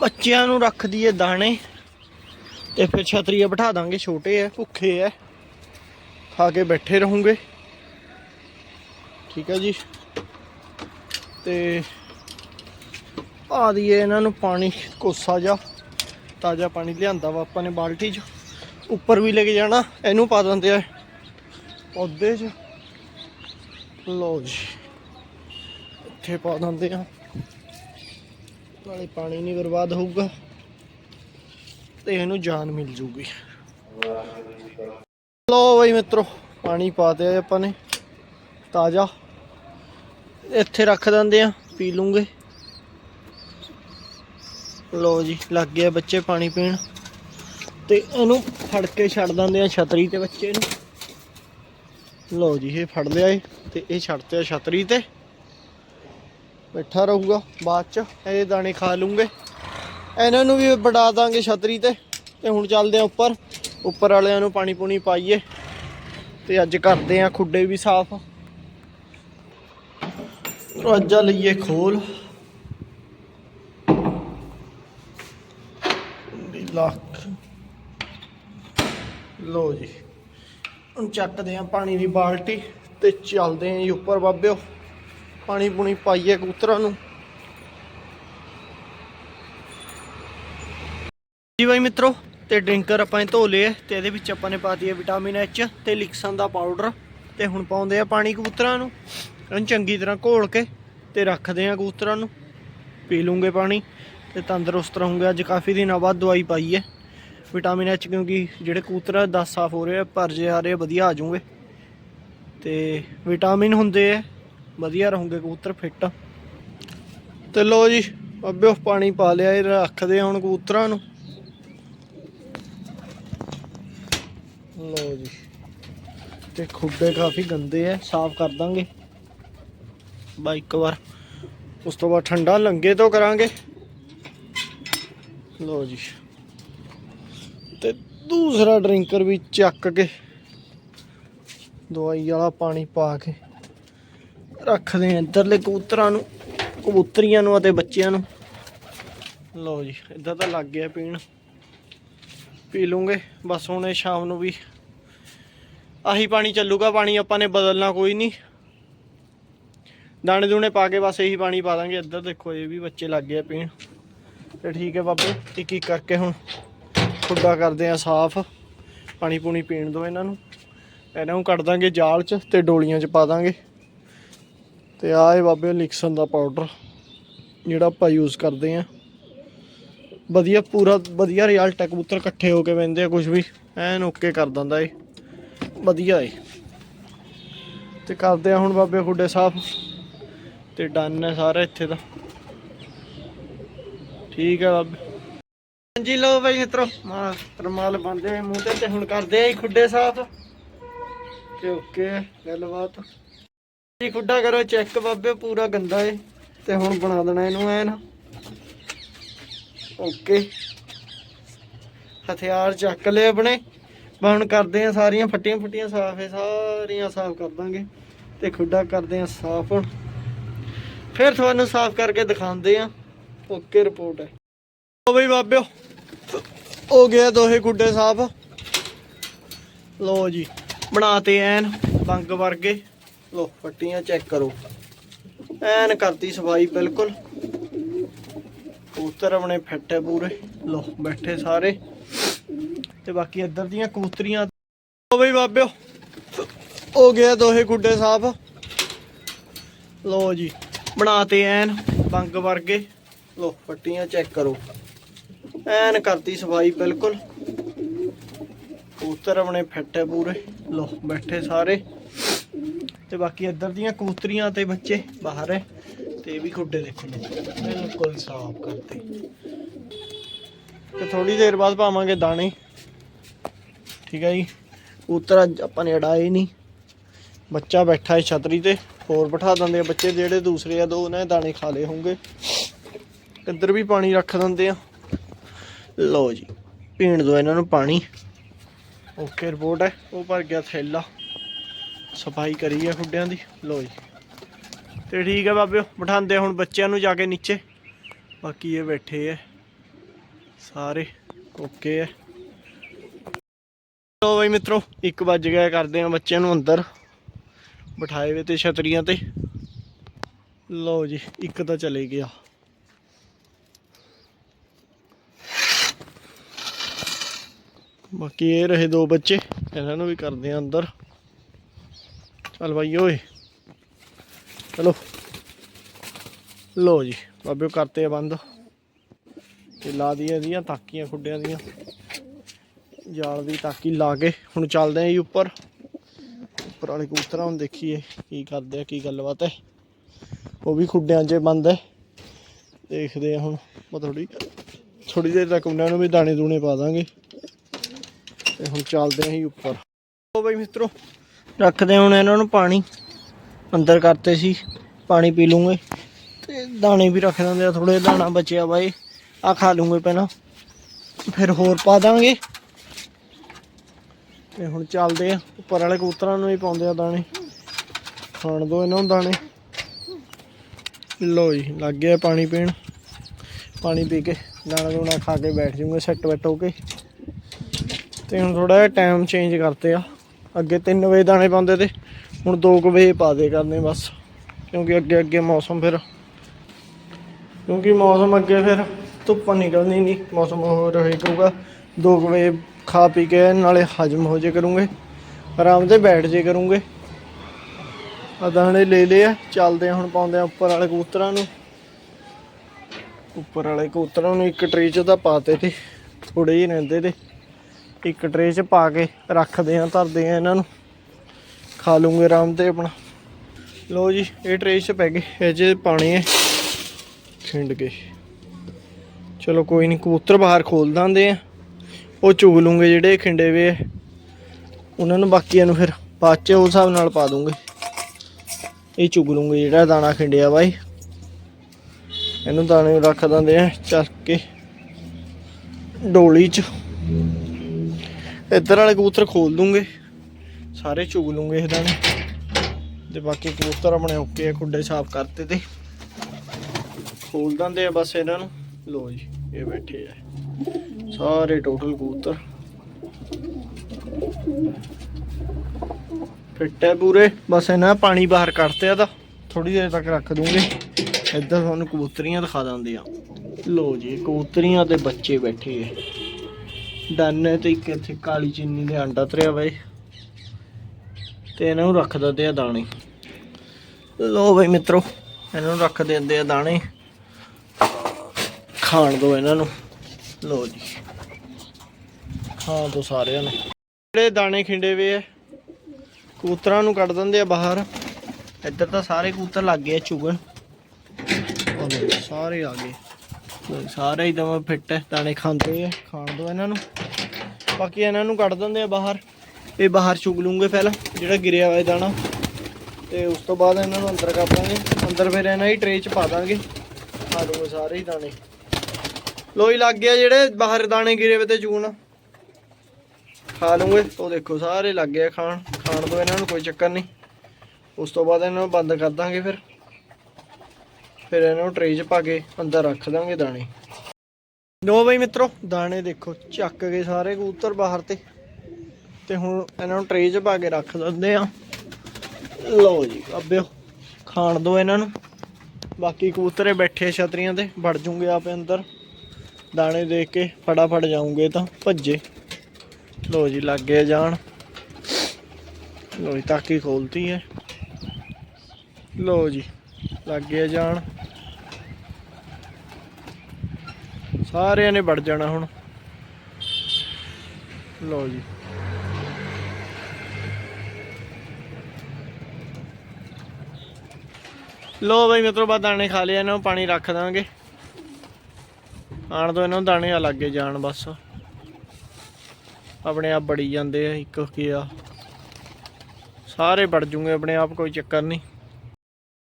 ਬੱਚਿਆਂ ਨੂੰ ਰੱਖ ਦਈਏ ਦਾਣੇ ਤੇ ਫਿਰ ਛਤਰੀਆ ਬਿਠਾ ਦਾਂਗੇ, ਛੋਟੇ ਐ, ਭੁੱਖੇ ਐ। ਖਾ ਕੇ ਬੈਠੇ ਰਹੂੰਗੇ। ਠੀਕ ਹੈ ਜੀ। ਤੇ ਪਾ ਦਈਏ ਇਹਨਾਂ ਨੂੰ ਪਾਣੀ, ਕੋਸਾ ਜਾ ਤਾਜ਼ਾ ਪਾਣੀ ਲਿਆਂਦਾ ਵਾ ਆਪਾਂ ਨੇ ਬਾਲਟੀ 'ਚ। ਉੱਪਰ ਵੀ ਲੈ ਕੇ ਜਾਣਾ, ਇਹਨੂੰ ਪਾ ਦਿੰਦੇ ਆ ਪੌਦੇ 'ਚ। ਲਓ ਜੀ, ਇੱਥੇ ਪਾ ਦਿੰਦੇ ਆ। ਨਾਲੇ ਪਾਣੀ ਨਹੀਂ ਬਰਬਾਦ ਹੋਊਗਾ ਤੇ ਇਹਨੂੰ ਜਾਨ ਮਿਲ ਜੂਗੀ। ਲੋ ਬਈ ਮਿੱਤਰੋ, ਪਾਣੀ ਪਾ ਦਿਆ ਆਪਾਂ ਨੇ, ਤਾਜ਼ਾ। ਇੱਥੇ ਰੱਖ ਦਿੰਦੇ ਆ, ਪੀ ਲੂੰਗੇ। ਲੋ ਜੀ, ਲੱਗ ਗਿਆ ਬੱਚੇ ਪਾਣੀ ਪੀਣ। ਤੇ ਇਹਨੂੰ ਫੜ ਕੇ ਛੱਡ ਦਿੰਦੇ ਆ ਛਤਰੀ ਤੇ ਬੱਚੇ ਨੂੰ। ਲੋ ਜੀ, ਇਹ ਫੜ ਲਿਆ ਏ, ਤੇ ਇਹ ਛੱਡਤੇ ਆ ਛਤਰੀ ਤੇ। ਬੈਠਾ ਰਹੂਗਾ ਬਾਅਦ ਚ, ਇਹ ਦਾਣੇ ਖਾ ਲੂੰਗੇ। ਇਹਨਾਂ ਨੂੰ ਵੀ ਵਡਾ ਦਾਂਗੇ ਛਤਰੀ ਤੇ ਤੇ ਹੁਣ ਚੱਲਦੇ ਆ ਉੱਪਰ। ਉੱਪਰ ਵਾਲਿਆਂ ਨੂੰ ਪਾਣੀ ਪੂਣੀ ਪਾਈਏ, ਤੇ ਅੱਜ ਕਰਦੇ ਆ ਖੁੱਡੇ ਵੀ ਸਾਫ਼। ਰਾਜਾ ਲਈਏ ਖੋਲ। ਲੱਖ। ਲੋ ਜੀ, ਹੁਣ ਚੱਕਦੇ ਆ ਪਾਣੀ ਦੀ ਬਾਲਟੀ, ਤੇ ਚੱਲਦੇ ਆ ਜੀ ਉੱਪਰ ਬਾਬਿਓ। ਪਾਣੀ ਪੂਣੀ ਪਾਈਏ ਕਬੂਤਰਾਂ ਨੂੰ। ਜੀ ਬਾਈ ਮਿੱਤਰੋ ਤੇ ਡਰਿੰਕਰ ਆਪਾਂ ਨੇ ਧੋ ਲਏ ਆ ਤੇ ਇਹਦੇ ਵਿੱਚ ਆਪਾਂ ਨੇ ਪਾ ਦਈਏ ਵਿਟਾਮਿਨ ਐਚ ਤੇ ਲਿਕਸਨ ਦਾ ਪਾਊਡਰ। ਤੇ ਹੁਣ ਪਾਉਂਦੇ ਆ ਪਾਣੀ ਕਬੂਤਰਾਂ ਨੂੰ। ਇਹਨੂੰ ਚੰਗੀ ਤਰ੍ਹਾਂ ਘੋਲ ਕੇ ਤੇ ਰੱਖਦੇ ਆ ਕਬੂਤਰਾਂ ਨੂੰ। ਪੀ ਲੂੰਗੇ ਪਾਣੀ ਤੇ ਤੰਦਰੁਸਤ ਰਹੂੰਗੇ। ਅੱਜ ਕਾਫੀ ਦਿਨਾਂ ਬਾਅਦ ਦਵਾਈ ਪਾਈ ਹੈ ਵਿਟਾਮਿਨ ਐਚ ਕਿਉਂਕਿ ਜਿਹੜੇ ਕਬੂਤਰ ਆ, ਦਸ ਸਾਫ਼ ਹੋ ਰਹੇ ਆ ਪਰਜੇ ਆ ਰਹੇ ਆ, ਵਧੀਆ ਆ ਜਾਊਗੇ। ਤੇ ਵਿਟਾਮਿਨ ਹੁੰਦੇ ਆ ਵਧੀਆ ਰਹੋਗੇ ਕਬੂਤਰ ਫਿੱਟ ਤੇ ਲੋ ਜੀ ਅੱਬਿਓ ਪਾਣੀ ਪਾ ਲਿਆ, ਇਹ ਰੱਖਦੇ ਹੁਣ ਕਬੂਤਰਾਂ ਨੂੰ। ਲੋ ਜੀ, ਤੇ ਖੁੱਡੇ ਕਾਫੀ ਗੰਦੇ ਆ, ਸਾਫ਼ ਕਰ ਦਾਂਗੇ। ਬਾਈ ਇੱਕ ਵਾਰ, ਉਸ ਤੋਂ ਬਾਅਦ ਠੰਡਾ ਲੰਗੇ ਤੋਂ ਕਰਾਂਗੇ। ਲੋ ਜੀ, ਤੇ ਦੂਸਰਾ ਡਰਿੰਕਰ ਵੀ ਚੱਕ ਕੇ, ਦਵਾਈ ਵਾਲਾ ਪਾਣੀ ਪਾ ਕੇ। ਰੱਖਦੇ ਆ ਇੱਧਰਲੇ ਕਬੂਤਰਾਂ ਨੂੰ, ਕਬੂਤਰੀਆਂ ਨੂੰ ਅਤੇ ਬੱਚਿਆਂ ਨੂੰ। ਲਓ ਜੀ, ਇੱਧਰ ਤਾਂ ਲੱਗ ਗਿਆ ਪੀਣ। ਪੀ ਲੂੰਗੇ, ਬਸ ਹੁਣ ਇਹ ਸ਼ਾਮ ਨੂੰ ਵੀ ਆਹੀ ਪਾਣੀ ਚੱਲੂਗਾ, ਪਾਣੀ ਆਪਾਂ ਨੇ ਬਦਲਣਾ ਕੋਈ ਨਹੀਂ। ਦਾਣੇ ਦੂਣੇ ਪਾ ਕੇ ਬਸ ਇਹੀ ਪਾਣੀ ਪਾ ਦਾਂਗੇ। ਇੱਧਰ ਦੇਖੋ, ਇਹ ਵੀ ਬੱਚੇ ਲੱਗ ਗਏ ਪੀਣ। ਤੇ ਠੀਕ ਹੈ ਬਾਬੇ, ਇੱਕ ਇੱਕ ਕਰਕੇ ਹੁਣ ਖੁੱਡਾ ਕਰਦੇ ਆ ਸਾਫ਼। ਪਾਣੀ ਪੂਣੀ ਪੀਣ ਦੋ ਇਹਨਾਂ ਨੂੰ। ਇਹਨਾਂ ਨੂੰ ਕੱਢ ਦਾਂਗੇ ਜਾਲ 'ਚ ਤੇ ਡੋਲੀਆਂ 'ਚ ਪਾ ਦਾਂਗੇ। ਤੇ ਆਹ ਇਹ ਬਾਬੇ ਲਿਕਸਨ ਦਾ ਪਾਊਡਰ ਜਿਹੜਾ ਆਪਾਂ ਯੂਜ਼ ਕਰਦੇ ਆ ਵਧੀਆ, ਪੂਰਾ ਵਧੀਆ ਰਿਜ਼ਲਟ ਹੈ ਕਬੂਤਰ ਇਕੱਠੇ ਹੋ ਕੇ ਬਹਿੰਦੇ ਆ ਕੁਝ ਵੀ। ਐਨ ਓਕੇ ਕਰ ਦਿੰਦਾ ਏ ਵਧੀਆ ਏ ਤੇ ਕਰਦੇ ਆ ਹੁਣ ਬਾਬੇ ਖੁੱਡੇ ਸਾਫ਼। ਤੇ ਡਨ ਹੈ ਸਾਰਾ ਇੱਥੇ ਦਾ ਠੀਕ ਹੈ ਬਾਬੇ। ਹਾਂਜੀ ਲੋ ਬਾਈ ਮਿੱਤਰੋ ਮਾ ਤਰਮਾਲ ਬੰਦੇ ਮੂੰਹ ਤੇ ਹੁਣ ਕਰਦੇ ਆ ਖੁੱਡੇ ਸਾਫ਼। ਤੇ ਓਕੇ ਗੱਲਬਾਤ। ਜੀ ਖੁੱਡਾ ਕਰੋ ਚੈੱਕ ਬਾਬੇ, ਪੂਰਾ ਗੰਦਾ ਏ। ਤੇ ਹੁਣ ਬਣਾ ਦੇਣਾ ਇਹਨੂੰ ਐਨ। ਓਕੇ। ਹਥਿਆਰ ਚੱਕ ਲਏ ਆਪਣੇ। ਬਾ ਹੁਣ ਕਰਦੇ ਆ ਸਾਰੀਆਂ ਫੱਟੀਆਂ ਫੁੱਟੀਆਂ ਸਾਫ਼ ਏ, ਸਾਰੀਆਂ ਸਾਫ਼ ਕਰ ਦਾਂਗੇ। ਤੇ ਖੁੱਡਾ ਕਰਦੇ ਆ ਸਾਫ਼ ਹੁਣ। ਫਿਰ ਤੁਹਾਨੂੰ ਸਾਫ਼ ਕਰਕੇ ਦਿਖਾਉਂਦੇ ਆ। ਓਕੇ ਰਿਪੋਰਟ ਹੈ। ਲੋ ਬਈ ਬਾਬਿਓ, ਹੋ ਗਿਆ ਦੋਹੇ ਗੁੱਡੇ ਸਾਫ਼। ਲੋ ਜੀ, ਬਣਾਤੇ ਐਨ, ਬੰਗ ਵਰਗੇ। ਲੋ ਫੱਟੀਆਂ ਚੈੱਕ ਕਰੋ। ਐਨ ਕਰਤੀ ਸਫ਼ਾਈ, ਬਿਲਕੁਲ। ਕਬੂਤਰ ਆਪਣੇ ਫਿੱਟ ਹੈ ਪੂਰੇ। ਲੋ, ਬੈਠੇ ਸਾਰੇ। ਤੇ ਬਾਕੀ ਇੱਧਰ ਦੀਆਂ ਕਬੂਤਰੀਆਂ ਲੋ ਬਈ ਬਾਬਿਓ, ਹੋ ਗਿਆ ਦੋਹੇ ਗੁੱਡੇ ਸਾਫ਼। ਲੋ ਜੀ, ਬਣਾਤੇ ਐਨ ਬੰਗ ਵਰਗੇ। ਲੋ ਫੱਟੀਆਂ ਚੈੱਕ ਕਰੋ। ਐਨ ਕਰਤੀ ਸਫ਼ਾਈ, ਬਿਲਕੁਲ। ਕਬੂਤਰ ਆਪਣੇ ਫਿੱਟ ਹੈ ਪੂਰੇ। ਲੋ, ਬੈਠੇ ਸਾਰੇ। ਤੇ ਬਾਕੀ ਇੱਧਰ ਦੀਆਂ ਕਬੂਤਰੀਆਂ ਤੇ ਬੱਚੇ ਬਾਹਰ ਹੈ ਤੇ ਇਹ ਵੀ ਖੁੱਡੇ ਦੇਖੋ ਬਿਲਕੁਲ ਸਾਫ਼ ਕਰਤੇ ਤੇ ਥੋੜੀ ਦੇਰ ਬਾਅਦ ਪਾਵਾਂਗੇ ਦਾਣੇ। ਠੀਕ ਹੈ ਜੀ। ਕਬੂਤਰ ਅੱਜ ਆਪਾਂ ਨੇ ਅੜਾਏ ਨਹੀਂ ਬੱਚਾ ਬੈਠਾ ਹੈ ਛਤਰੀ ਤੇ। ਹੋਰ ਬਿਠਾ ਦਿੰਦੇ ਆ ਬੱਚੇ, ਜਿਹੜੇ ਦੂਸਰੇ ਆ ਦੋ, ਉਹਨਾਂ ਨੇ ਦਾਣੇ ਖਾ ਲਏ ਹੋਣਗੇ। ਇੱਧਰ ਵੀ ਪਾਣੀ ਰੱਖ ਦਿੰਦੇ ਆ। ਲਓ ਜੀ, ਪੀਣ ਦੋ ਇਹਨਾਂ ਨੂੰ ਪਾਣੀ। ਓਕੇ, ਰਿਪੋਰਟ ਹੈ ਉਹ ਭਰ ਗਿਆ ਥੈਲਾ। ਸਫ਼ਾਈ ਕਰੀ ਹੈ ਖੁੱਡਿਆਂ ਦੀ ਲੋ ਜੀ। ਤੇ ਠੀਕ ਹੈ ਬਾਬਿਓ, ਬਿਠਾਉਂਦੇ ਹੁਣ ਬੱਚਿਆਂ ਨੂੰ ਜਾ ਕੇ ਨੀਚੇ। ਬਾਕੀ ਇਹ ਬੈਠੇ ਐ ਸਾਰੇ ਓਕੇ ਹੈ ਲੋ ਬਈ ਮਿੱਤਰੋ 1 ਵੱਜ ਗਿਆ, ਕਰਦੇ ਆ ਬੱਚਿਆਂ ਨੂੰ ਅੰਦਰ। ਬਿਠਾਏ ਵੇ ਤੇ ਛਤਰੀਆਂ ਤੇ। ਲੋ ਜੀ, ਇੱਕ ਤਾਂ ਚਲੇ ਗਿਆ। ਬਾਕੀ ਇਹ ਰਹੇ ਦੋ ਬੱਚੇ, ਇਹਨਾਂ ਨੂੰ ਵੀ ਕਰਦੇ ਆ ਅੰਦਰ। ਚੱਲ ਬਾਈ, ਓਏ। ਚਲੋ। ਲੋ ਜੀ, ਬਾਬੇ ਕਰਤੇ ਆ ਬੰਦ। ਤੇ ਲਾ ਦੀਆਂ ਇਹਦੀਆਂ, ਤਾਕੀਆਂ, ਖੁੱਡਿਆਂ ਦੀਆਂ। ਜਾਲ ਦੀ ਤਾਕੀ ਲਾ ਕੇ। ਹੁਣ ਚੱਲਦੇ ਆਂ ਜੀ ਉੱਪਰ। ਉੱਪਰ ਵਾਲੇ ਕਬੂਤਰਾਂ ਨੂੰ ਦੇਖੀਏ, ਕੀ ਕਰਦੇ ਆ, ਕੀ ਗੱਲਬਾਤ ਹੈ। ਉਹ ਵੀ ਖੁੱਡਿਆਂ 'ਚ ਬੰਦ ਹੈ। ਦੇਖਦੇ ਆ ਹੁਣ। ਮੈਂ ਥੋੜੀ ਥੋੜੀ ਦੇਰ ਤੱਕ ਉਹਨਾਂ ਨੂੰ ਵੀ ਦਾਣੇ ਦੂਣੇ ਪਾ ਦਾਂਗੇ। ਤੇ ਹੁਣ ਚੱਲਦੇ ਆਂ ਜੀ ਉੱਪਰ। ਉਹ ਬਈ ਮਿੱਤਰੋ। ਰੱਖਦੇ ਹੁਣ ਇਹਨਾਂ ਨੂੰ ਪਾਣੀ। ਅੰਦਰ ਕਰਤੇ ਸੀ, ਪਾਣੀ ਪੀ ਲੂੰਗੇ। ਤੇ ਦਾਣੇ ਵੀ ਰੱਖ ਦਿੰਦੇ ਆ ਥੋੜੇ ਦਾਣਾ ਬਚਿਆ ਬਾਈ ਆ ਖਾ ਲੂੰਗੇ ਪਹਿਲਾਂ। ਫਿਰ ਹੋਰ ਪਾ ਦਾਂਗੇ। ਤੇ ਹੁਣ ਚੱਲਦੇ ਆ। ਉੱਪਰ ਵਾਲੇ ਕਬੂਤਰਾਂ ਨੂੰ ਵੀ ਪਾਉਂਦੇ ਆ ਦਾਣੇ। ਖਾਣ ਦੋ ਇਹਨਾਂ ਨੂੰ ਦਾਣੇ। ਲੋ ਜੀ, ਲੱਗ ਗਿਆ ਪਾਣੀ ਪੀਣ। ਪਾਣੀ ਪੀ ਕੇ ਦਾਣਾ ਦੂਣਾ ਖਾ ਕੇ ਬੈਠ ਜੂਗੇ ਸੈੱਟ ਬੈਠ ਹੋ ਕੇ। ਤੇ ਹੁਣ ਥੋੜਾ ਜਿਹਾ ਟਾਈਮ ਚੇਂਜ ਕਰਤੇ ਆ। ਅੱਗੇ 3 ਵਜੇ ਦਾਣੇ ਪਾਉਂਦੇ ਤੇ ਹੁਣ 2 ਵਜੇ ਪਾ ਦੇ ਕਰਨੇ ਬਸ। ਕਿਉਂਕਿ ਅੱਗੇ ਅੱਗੇ ਮੌਸਮ ਫਿਰ ਕਿਉਂਕਿ ਮੌਸਮ ਅੱਗੇ ਫਿਰ ਧੁੱਪ ਨਿਕਲਣੀ ਨਹੀਂ, ਮੌਸਮ ਹੋ ਰਹੇ ਕਰੂਗਾ 2 ਵਜੇ ਖਾ ਪੀ ਕੇ ਨਾਲੇ ਹਜਮ ਹੋ ਜੇ ਕਰੂੰਗੇ, ਆਰਾਮ ਤੇ ਬੈਠ ਜੇ ਕਰੂੰਗੇ। ਆ ਦਾਣੇ ਲੈ ਲਏ ਚੱਲਦੇ ਆ ਹੁਣ ਪਾਉਂਦੇ ਆ ਉੱਪਰ ਵਾਲੇ ਕਬੂਤਰਾਂ ਨੂੰ। ਉੱਪਰ ਵਾਲੇ ਕਬੂਤਰਾਂ ਨੂੰ ਇੱਕ ਟਰੀ 'ਚ ਤਾਂ ਪਾਤੇ ਤੇ ਥੋੜੇ ਹੀ ਰਹਿੰਦੇ ਤੇ। ਇੱਕ ਟਰੇ 'ਚ ਪਾ ਕੇ ਰੱਖਦੇ ਆ ਧਰਦੇ ਆ ਇਹਨਾਂ ਨੂੰ। ਖਾ ਲੂੰਗੇ ਆਰਾਮ ਤੇ ਆਪਣਾ। ਲੋ ਜੀ, ਇਹ ਟਰੇ 'ਚ ਪੈ ਗਏ। ਇਹ 'ਚ ਪਾਣੀ ਹੈ ਖਿੰਡ ਕੇ। ਚਲੋ ਕੋਈ ਨਹੀਂ ਕਬੂਤਰ ਬਾਹਰ ਖੋਲ ਦਾਂਦੇ ਆ। ਉਹ ਚੁਗ ਲੂੰਗੇ ਜਿਹੜੇ ਖਿੰਡੇ ਵੇ ਆ। ਉਹਨਾਂ ਨੂੰ ਬਾਕੀਆਂ ਨੂੰ ਫਿਰ ਬਾਅਦ 'ਚ ਉਸ ਹਿਸਾਬ ਨਾਲ ਪਾ ਦੂੰਗੇ। ਇਹ ਚੁਗ ਲੂੰਗੇ ਜਿਹੜਾ ਦਾਣਾ ਖਿੰਡਿਆ ਬਾਈ। ਇਹਨੂੰ ਦਾਣੇ ਰੱਖ ਦਿੰਦੇ ਆ, ਚੱਕ ਕੇ। ਡੋਲੀ 'ਚ। ਇੱਧਰ ਵਾਲੇ ਕਬੂਤਰ ਖੋਲ ਦੂੰਗੇ। ਸਾਰੇ ਚੁਗ ਲੂੰਗੇ ਇਹਦਾ ਦਾਣੇ ਤੇ ਬਾਕੀ ਕਬੂਤਰ ਆਪਣੇ ਓਕੇ ਆ, ਖੁੱਡੇ ਸਾਫ਼ ਕਰਤੇ ਤੇ। ਖੋਲ ਦਿੰਦੇ ਆ ਬਸ ਇਹਨਾਂ ਨੂੰ। ਲੋ ਜੀ, ਇਹ ਬੈਠੇ ਆ। ਸਾਰੇ ਟੋਟਲ ਕਬੂਤਰ। ਫਿੱਟ ਹੈ ਪੂਰੇ। ਬਸ ਇਹਨਾਂ ਪਾਣੀ ਬਾਹਰ ਕੱਢਤੇ ਆ ਤਾਂ ਥੋੜੀ ਦੇਰ ਤੱਕ ਰੱਖ ਦੂੰਗੇ। ਇੱਧਰ ਤੁਹਾਨੂੰ ਕਬੂਤਰੀਆਂ ਦਿਖਾ ਦਿੰਦੇ ਆ। ਲੋ ਜੀ, ਕਬੂਤਰੀਆਂ ਦੇ ਬੱਚੇ ਬੈਠੇ ਆ। ਡਨ ਹੈ ਤੇ ਇੱਕ ਇੱਥੇ ਕਾਲੀ ਚੀਨੀ ਦੇ ਆਂਡਾ ਤਰਿਆ ਬਾਈ ਤੇ ਇਹਨਾਂ ਨੂੰ ਰੱਖ ਦਿੰਦੇ ਆ ਦਾਣੇ। ਲੋ ਬਈ ਮਿੱਤਰੋ, ਇਹਨਾਂ ਨੂੰ ਰੱਖ ਦਿੰਦੇ ਆ ਦਾਣੇ। ਖਾਣ ਦੋ ਇਹਨਾਂ ਨੂੰ। ਲੋ ਜੀ। ਖਾਣ ਦੋ ਸਾਰਿਆਂ ਨੂੰ। ਜਿਹੜੇ ਦਾਣੇ ਖਿੰਡੇ ਵੇ ਆ ਕੂਤਰਾਂ ਨੂੰ ਕੱਢ ਦਿੰਦੇ ਆ ਬਾਹਰ। ਇੱਧਰ ਤਾਂ ਸਾਰੇ ਕੂਤਰ ਲੱਗ ਗਏ ਆ ਚੁਗਣ। ਸਾਰੇ ਆ ਗਏ। ਲਓ ਹੀ ਸਾਰੇ ਫਿੱਟ ਹੈ ਦਾਣੇ ਖਾਂਦੇ ਆ ਖਾਣ ਦੋ ਇਹਨਾਂ ਨੂੰ। ਬਾਕੀ ਇਹਨਾਂ ਨੂੰ ਕੱਢ ਦਿੰਦੇ ਆ ਬਾਹਰ। ਇਹ ਬਾਹਰ ਚੁਗ ਲੂੰਗੇ ਪਹਿਲਾਂ ਜਿਹੜਾ ਗਿਰਿਆ ਹੋਇਆ ਦਾਣਾ। ਤੇ ਉਸ ਤੋਂ ਬਾਅਦ ਇਹਨਾਂ ਨੂੰ ਅੰਦਰ ਕਰ ਦਾਂਗੇ। ਅੰਦਰ ਫਿਰ ਇਹਨਾਂ ਦੀ ਟਰੇ 'ਚ ਪਾ ਦਾਂਗੇ। ਖਾ ਲੂੰਗੇ ਸਾਰੇ ਹੀ ਦਾਣੇ। ਲੋਈ ਲੱਗ ਗਿਆ ਜਿਹੜੇ ਬਾਹਰ ਦਾਣੇ ਗਿਰੇ ਵੇ ਤੇ ਚੂਣ ਖਾ ਲੂੰਗੇ। ਉਹ ਦੇਖੋ, ਸਾਰੇ ਲੱਗ ਗਏ ਆ ਖਾਣ। ਖਾਣ ਤੋਂ ਇਹਨਾਂ ਨੂੰ ਕੋਈ ਚੱਕਰ ਨਹੀਂ। ਉਸ ਤੋਂ ਬਾਅਦ ਇਹਨਾਂ ਨੂੰ ਬੰਦ ਕਰ ਦਾਂਗੇ ਫਿਰ। ਫਿਰ ਇਹਨਾਂ ਨੂੰ ਟਰੇ 'ਚ ਪਾ ਕੇ ਅੰਦਰ ਰੱਖ ਦਾਂਗੇ ਦਾਣੇ। ਲੋ ਬਈ ਮਿੱਤਰੋ, ਦਾਣੇ ਦੇਖੋ, ਚੱਕ ਗਏ ਸਾਰੇ ਕਬੂਤਰ ਬਾਹਰ ਤੇ। ਤੇ ਹੁਣ ਇਹਨਾਂ ਨੂੰ ਟਰੇ 'ਚ ਪਾ ਕੇ ਰੱਖ ਦਿੰਦੇ ਆ ਲਓ ਜੀ, ਅੱਬਿਓ, ਖਾਣ ਦੋ ਇਹਨਾਂ ਨੂੰ। ਬਾਕੀ ਕਬੂਤਰੇ ਬੈਠੇ ਛਤਰੀਆਂ ਤੇ, ਵੜ ਜੂਗੇ ਆਪੇ ਅੰਦਰ। ਦਾਣੇ ਦੇਖ ਕੇ ਫਟਾਫਟ ਜਾਉਂਗੇ ਤਾਂ, ਭੱਜੇ। ਲੋ ਜੀ, ਲੱਗ ਗਏ ਜਾਣ। ਲੋ ਜੀ, ਤਾਕੀ ਖੋਲਤੀ ਹੈ। ਲੋ ਜੀ, ਲੱਗ ਗਏ ਜਾਣ। ਸਾਰਿਆਂ ਨੇ ਵੜ ਜਾਣਾ ਹੁਣ। ਲੋ ਜੀ। ਲੋ ਬਈ ਮਿੱਤਰੋ ਬਾਅਦ ਦਾਣੇ ਖਾ ਲਿਆ ਇਹਨਾਂ ਨੂੰ ਪਾਣੀ ਰੱਖ ਦਾਂਗੇ। ਆਣ ਤੋਂ ਇਹਨਾਂ ਨੂੰ ਦਾਣੇ ਆ ਲੱਗੇ ਜਾਣ ਬਸ। ਆਪਣੇ ਆਪ ਬੜੀ ਜਾਂਦੇ ਆ, ਇੱਕ ਕੀ ਆ। ਸਾਰੇ ਵੜ ਜੂਗੇ, ਆਪਣੇ ਆਪ ਕੋਈ ਚੱਕਰ ਨਹੀਂ।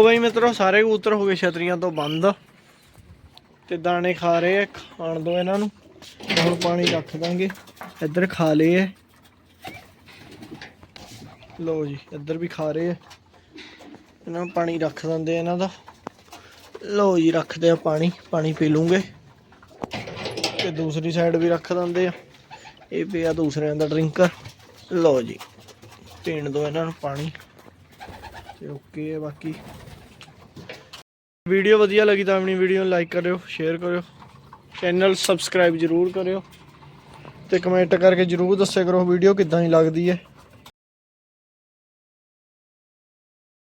ਲੋ ਬਈ ਮਿੱਤਰੋ, ਸਾਰੇ ਕਬੂਤਰ ਹੋ ਗਏ ਛਤਰੀਆਂ ਤੋਂ ਬੰਦ। ਤੇ ਦਾਣੇ ਖਾ ਰਹੇ ਆ, ਖਾਣ ਦੋ ਇਹਨਾਂ ਨੂੰ। ਹੁਣ ਪਾਣੀ ਰੱਖ ਦਾਂਗੇ। ਇੱਧਰ ਖਾ ਲਏ ਐ ਲੋ ਜੀ, ਇੱਧਰ ਵੀ ਖਾ ਰਹੇ ਆ। ਇਹਨਾਂ ਨੂੰ ਪਾਣੀ ਰੱਖ ਦਿੰਦੇ ਇਹਨਾਂ ਦਾ। ਲੋ ਜੀ, ਰੱਖਦੇ ਆ ਪਾਣੀ। ਪਾਣੀ ਪੀ ਲੂੰਗੇ। ਤੇ ਦੂਸਰੀ ਸਾਈਡ ਵੀ ਰੱਖ ਦਿੰਦੇ ਆ। ਇਹ ਪਿਆ ਦੂਸਰਿਆਂ ਦਾ ਡਰਿੰਕਰ ਲਓ ਜੀ, ਪੀਣ ਦੋ ਇਹਨਾਂ ਨੂੰ ਪਾਣੀ। ਤੇ ਓਕੇ ਬਾਕੀ। ਵੀਡੀਓ ਵਧੀਆ ਲੱਗੀ ਤਾਂ ਆਪਣੀ ਵੀਡੀਓ ਨੂੰ ਲਾਈਕ ਕਰਿਓ ਸ਼ੇਅਰ ਕਰਿਓ। ਚੈਨਲ ਸਬਸਕ੍ਰਾਈਬ ਜਰੂਰ ਕਰਿਓ। ਤੇ ਕਮੈਂਟ ਕਰਕੇ ਜਰੂਰ ਦੱਸਿਆ ਕਰੋ ਵੀਡੀਓ ਕਿੱਦਾਂ ਦੀ ਲੱਗਦੀ ਹੈ।